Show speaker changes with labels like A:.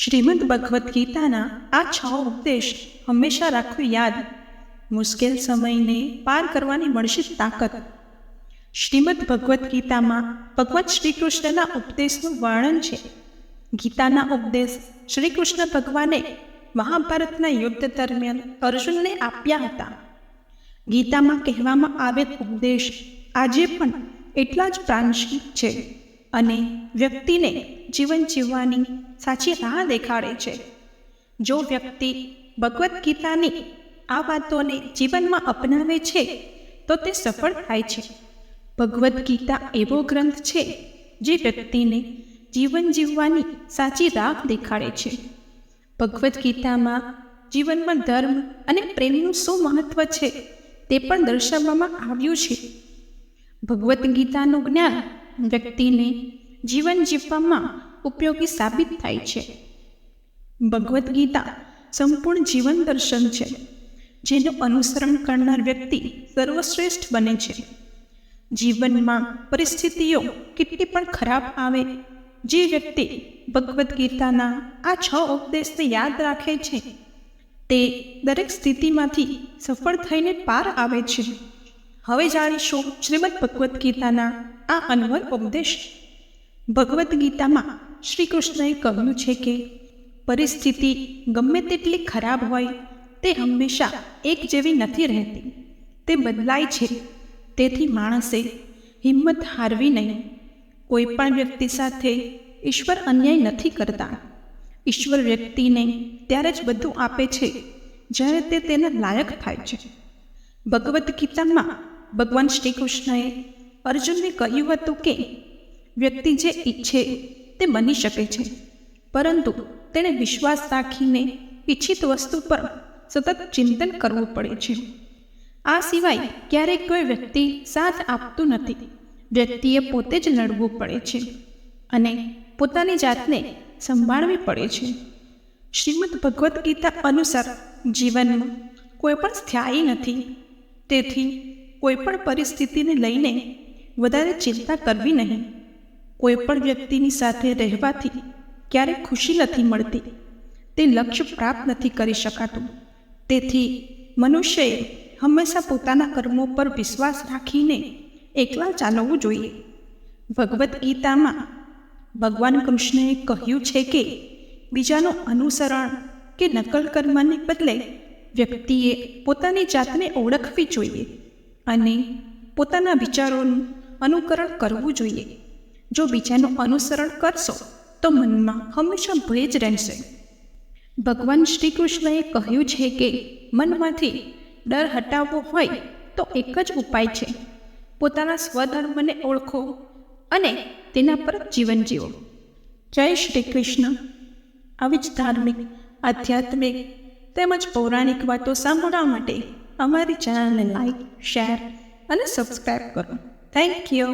A: શ્રીમદ ભગવદ્ ગીતાના આ છ ઉપદેશ હંમેશા રાખવું યાદ. મુશ્કેલ સમયને પાર કરવાની મળશે તાકાત. શ્રીમદ ભગવદ્ ગીતામાં ભગવાન શ્રી કૃષ્ણના ઉપદેશનું વર્ણન છે. ગીતાના ઉપદેશ શ્રી કૃષ્ણ ભગવાને મહાભારતના યુદ્ધ દરમિયાન અર્જુનને આપ્યા હતા. ગીતામાં કહેવામાં આવેલ ઉપદેશ આજે પણ એટલા જ પ્રાંશિક છે અને વ્યક્તિને જીવન જીવવાની સાચી રાહ દેખાડે છે. જો વ્યક્તિ ભગવદ્ ગીતાની આ વાતોને જીવનમાં અપનાવે છે, તો તે સફળ થાય છે. ભગવદ્ ગીતા એવો ગ્રંથ છે, જે વ્યક્તિને જીવન જીવવાની સાચી રાહ દેખાડે છે. ભગવદ્ ગીતામાં જીવનમાં ધર્મ અને પ્રેમનું શું મહત્વ છે, તે પણ દર્શાવવામાં આવ્યું છે. ભગવદ્ ગીતાનું જ્ઞાન વ્યક્તિને જીવન જીવવામાં ઉપયોગી સાબિત થાય છે. ભગવદ્ ગીતા સંપૂર્ણ જીવન દર્શન છે, જેનું અનુસરણ કરનાર વ્યક્તિ સર્વશ્રેષ્ઠ બને છે. જીવનમાં પરિસ્થિતિઓ કેટલી પણ ખરાબ આવે, જે વ્યક્તિ ભગવદ્ ગીતાના આ છ ઉપદેશને યાદ રાખે છે, તે દરેક સ્થિતિમાંથી સફળ થઈને પાર આવે છે. હવે જાણીશું શ્રીમદ ભગવદ્ ગીતાના આ અનવર ઉપદેશ. ભગવદ્ ગીતામાં શ્રી કૃષ્ણએ કહ્યું છે કે, પરિસ્થિતિ ગમે તેટલી ખરાબ હોય, તે હંમેશા એક જેવી નથી રહેતી. તે બદલાય છે. તેથી માણસે હિંમત હારવી નહીં. કોઈ પણ વ્યક્તિ સાથે ઈશ્વર અન્યાય નથી કરતા. ઈશ્વર વ્યક્તિને ત્યારે જ બધું આપે છે, જ્યારે તે તેના લાયક થાય છે. ભગવદ્ ગીતામાં ભગવાન શ્રી કૃષ્ણએ અર્જુનને કહ્યું હતું કે, વ્યક્તિ જે ઈચ્છે તે બની શકે છે. પરંતુ તેણે વિશ્વાસ રાખીને ઈચ્છિત વસ્તુ પર સતત ચિંતન કરવું પડે છે. આ સિવાય ક્યારેક કોઈ વ્યક્તિ સાથ આપતું નથી. વ્યક્તિએ પોતે જ લડવું પડે છે અને પોતાની જાતને સંભાળવી પડે છે. શ્રીમદ ભગવદ્ ગીતા અનુસાર જીવનમાં કોઈ પણ સ્થાયી નથી. તેથી કોઈ પણ પરિસ્થિતિને લઈને વધારે ચિંતા કરવી નહીં. કોઈ પણ વ્યક્તિની સાથે રહેવાથી ક્યારેક ખુશી નથી મળતી. તે લક્ષ્ય પ્રાપ્ત નથી કરી શકાતું. તેથી મનુષ્યએ હંમેશા પોતાના કર્મો પર વિશ્વાસ રાખીને એકલા ચાલવું જોઈએ. ભગવદ્ ગીતામાં ભગવાન કૃષ્ણએ કહ્યું છે કે બીજાનું અનુસરણ કે નકલ કરવાને બદલે વ્યક્તિએ પોતાની જાતને ઓળખવી જોઈએ અને પોતાના વિચારોનું અનુકરણ કરવું જોઈએ. જો બીજાનું અનુસરણ કરશો, તો મનમાં હંમેશા ભય જ રહેશે. ભગવાન શ્રી કૃષ્ણએ કહ્યું છે કે, મનમાંથી ડર હટાવવો હોય તો એક જ ઉપાય છે. પોતાના સ્વધર્મને ઓળખો અને તેના પર જીવન જીવો. જય શ્રી કૃષ્ણ આવી જ ધાર્મિક, આધ્યાત્મિક તેમજ પૌરાણિક વાતો સાંભળવા માટે અમારી ચેનલને લાઈક, શેર અને સબસ્ક્રાઈબ કરો. Thank you.